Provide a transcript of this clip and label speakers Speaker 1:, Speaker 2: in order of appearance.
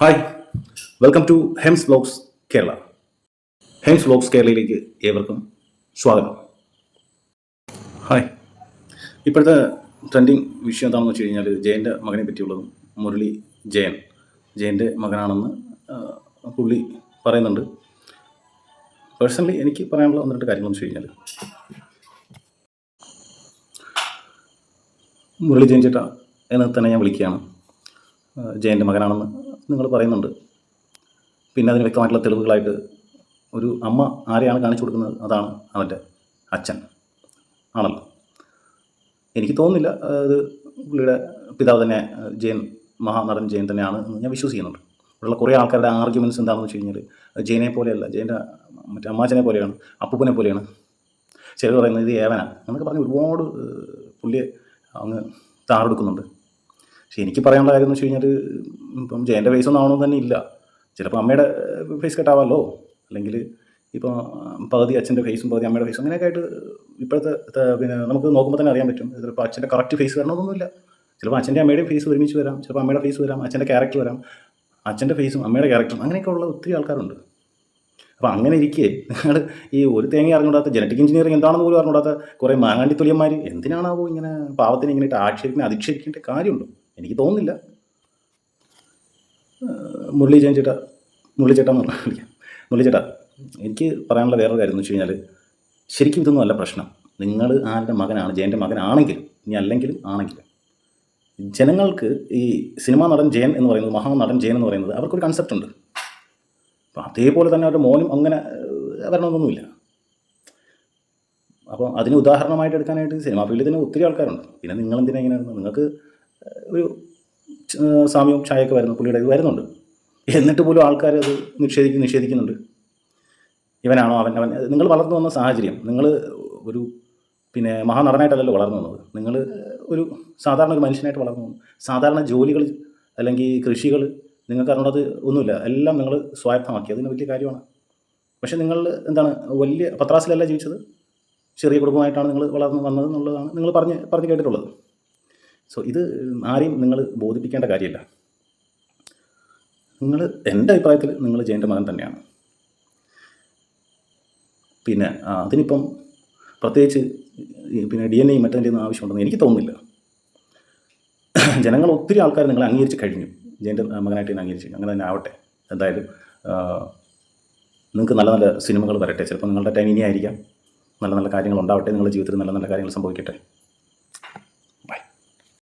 Speaker 1: Hi. Welcome to Hems blogs Kerala. Hems blogs കേരളയിലേക്ക് ഏവർക്കും സ്വാഗതം. Hi. ഇപ്പോഴത്തെ ട്രെൻഡിങ് വിഷയം എന്താണെന്ന് വെച്ച് കഴിഞ്ഞാൽ ജയന്റെ മകനെ പറ്റിയുള്ളതും മുരളി ജയൻ. ജയന്റെ മകനാണെന്ന് പുള്ളി പറയുന്നുണ്ട്. പേഴ്സണലി എനിക്ക് പറയാനുള്ള ഒന്ന് രണ്ട് കാര്യങ്ങളെന്ന് വെച്ച് കഴിഞ്ഞാൽ മുരളി ജയൻ ചേട്ടാ എന്ന് തന്നെ ഞാൻ വിളിക്കുകയാണ്. ജയന്റെ മകനാണെന്ന് നിങ്ങൾ പറയുന്നുണ്ട്. പിന്നെ അതിന് വ്യക്തമായിട്ടുള്ള തെളിവുകളായിട്ട് ഒരു അമ്മ ആരെയാണ് കാണിച്ചു കൊടുക്കുന്നത്? അതാണ് അവന്റെ അച്ഛൻ. ആണല്ലോ. എനിക്ക് തോന്നുന്നില്ല അത് പുള്ളിയുടെ പിതാവ് തന്നെ ജയൻ മഹാനടൻ ജയൻ തന്നെയാണ് എന്ന് ഞാൻ വിശ്വസിക്കുന്നുണ്ട്. ഇവിടെയുള്ള കുറേ ആൾക്കാരുടെ ആർഗ്യുമെന്റ്സ് എന്താണെന്ന് വെച്ച് കഴിഞ്ഞാൽ ജയനെ പോലെയല്ല ജയന്റെ മറ്റേ അമ്മാച്ചനെ പോലെയാണ് അപ്പൂപ്പനെ പോലെയാണ്. ചിലർ പറയുന്നത് ഇത് ഏവനാണ് എന്നൊക്കെ പറഞ്ഞ് ഒരുപാട് പുള്ളിയെ അങ്ങ് താറെടുക്കുന്നുണ്ട് പക്ഷെ എനിക്ക് പറയാനുള്ള കാര്യം എന്ന് വെച്ച് കഴിഞ്ഞാൽ ഇപ്പം ജയന്റെ ഫേസ് ഒന്നും ആവണമെന്ന് തന്നെ ഇല്ല. ചിലപ്പോൾ അമ്മയുടെ ഫേസ് കട്ടാവാമല്ലോ അല്ലെങ്കിൽ ഇപ്പോൾ പകുതി അച്ഛന്റെ ഫേസും പകുതി അമ്മയുടെ ഫേസും അങ്ങനെയൊക്കെ ആയിട്ട് ഇപ്പോഴത്തെ പിന്നെ നമുക്ക് നോക്കുമ്പോൾ തന്നെ അറിയാൻ പറ്റും. ചിലപ്പോൾ അച്ഛന്റെ കറക്റ്റ് ഫേസ് വരണമെന്നൊന്നുമില്ല ചിലപ്പോൾ അച്ഛന്റെ അമ്മയുടെയും ഫേസ് ഒരുമിച്ച് വരാം. ചിലപ്പോൾ അമ്മയുടെ ഫേസ് വരാം അച്ഛന്റെ ക്യാരക്ടർ വരാം. അച്ഛന്റെ ഫേസും അമ്മയുടെ ക്യാരക്ടറും അങ്ങനെയൊക്കെ ഉള്ള ഒത്തിരി ആൾക്കാരുണ്ട്. അപ്പോൾ അങ്ങനെ ഇരിക്കെ. നിങ്ങൾ ഈ ഒരു തേങ്ങ അറിഞ്ഞൂടാത്ത ജനറ്റിക് എഞ്ചിനീയറിംഗ് എന്താണെന്ന് പോലും അറിഞ്ഞൂടാത്ത കുറേ മാങ്ങാണ്ടി തുല്യന്മാർ എന്തിനാണാവോ ഇങ്ങനെ പാവത്തിന് ഇങ്ങനെ ആക്ഷേപിക്കുന്ന അധിക്ഷേപിക്കേണ്ട കാര്യമുണ്ടോ? എനിക്ക് തോന്നുന്നില്ല. മുരളി ജയൻ ചേട്ടാ മുരളി ചേട്ടാ എന്ന് പറഞ്ഞാൽ വിളിക്കാം. മുരളി ചേട്ടാ എനിക്ക് പറയാനുള്ള വേറൊരു കാര്യം എന്ന് വെച്ച് കഴിഞ്ഞാൽ ശരിക്കും ഇതൊന്നും അല്ല പ്രശ്നം. നിങ്ങൾ ആരുടെ മകനാണ് ജയന്റെ മകനാണെങ്കിലും ഇനി അല്ലെങ്കിലും ആണെങ്കിലും. ജനങ്ങൾക്ക് ഈ സിനിമാ നടൻ ജയൻ എന്ന് പറയുന്നത് മഹാ മഹാനടൻ ജയൻ എന്ന് പറയുന്നത് അവർക്കൊരു കൺസെപ്റ്റ് ഉണ്ട്. അപ്പോൾ അതേപോലെ തന്നെ അവരുടെ മോനും അങ്ങനെ വരണമെന്നൊന്നുമില്ല. അപ്പോൾ അതിന് ഉദാഹരണമായിട്ട് എടുക്കാനായിട്ട് സിനിമാ ഫീൽഡിൽ തന്നെ ഒത്തിരി ആൾക്കാരുണ്ട്. പിന്നെ നിങ്ങൾ എന്തിനാ ഇങ്ങനെ? നിങ്ങൾക്ക് ഒരു സാമ്യവും ഛായയൊക്കെ വരുന്നു പുള്ളിയുടെ ഇത് വരുന്നുണ്ട്. എന്നിട്ട് പോലും ആൾക്കാർ അത് നിഷേധിക്കും നിഷേധിക്കുന്നുണ്ട്. ഇവനാണോ അവൻ അവൻ നിങ്ങൾ വളർന്നു വന്ന സാഹചര്യം നിങ്ങൾ ഒരു പിന്നെ മഹാനടനായിട്ടല്ലല്ലോ വളർന്നു വന്നത്. നിങ്ങൾ ഒരു സാധാരണ ഒരു മനുഷ്യനായിട്ട് വളർന്നു വന്നു. സാധാരണ ജോലികൾ അല്ലെങ്കിൽ കൃഷികൾ നിങ്ങൾക്ക് അറിഞ്ഞത് ഒന്നുമില്ല. എല്ലാം നിങ്ങൾ സ്വായത്തമാക്കി. അതിന് വലിയ കാര്യമാണ്. പക്ഷേ നിങ്ങൾ എന്താണ് വലിയ പത്രാസിലല്ല ജീവിച്ചത്? ചെറിയ കുടുംബമായിട്ടാണ് നിങ്ങൾ വളർന്നു വന്നത് എന്നുള്ളതാണ് നിങ്ങൾ പറഞ്ഞ് പറഞ്ഞ് കേട്ടിട്ടുള്ളത്. സോ ഇത് ആരെയും നിങ്ങൾ ബോധിപ്പിക്കേണ്ട കാര്യമില്ല. നിങ്ങൾ എന്റെ അഭിപ്രായത്തിൽ നിങ്ങൾ ജയന്റെ മകൻ തന്നെയാണ്. പിന്നെ അതിനിപ്പം പ്രത്യേകിച്ച് പിന്നെ ഡി എൻ എ മറ്റേ ആവശ്യമുണ്ടെന്ന് എനിക്ക് തോന്നുന്നില്ല. ജനങ്ങൾ ഒത്തിരി ആൾക്കാർ നിങ്ങളെ അംഗീകരിച്ച് കഴിഞ്ഞു. ജയന്റെ മകനായിട്ട് ഞാൻ അംഗീകരിച്ചു അങ്ങനെ തന്നെ ആവട്ടെ. എന്തായാലും നിങ്ങൾക്ക് നല്ല നല്ല സിനിമകൾ വരട്ടെ. ചിലപ്പോൾ നിങ്ങളുടെ ടൈം ഇനി ആയിരിക്കാം നല്ല നല്ല കാര്യങ്ങൾ ഉണ്ടാവട്ടെ. നിങ്ങളുടെ ജീവിതത്തിൽ നല്ല നല്ല കാര്യങ്ങൾ സംഭവിക്കട്ടെ.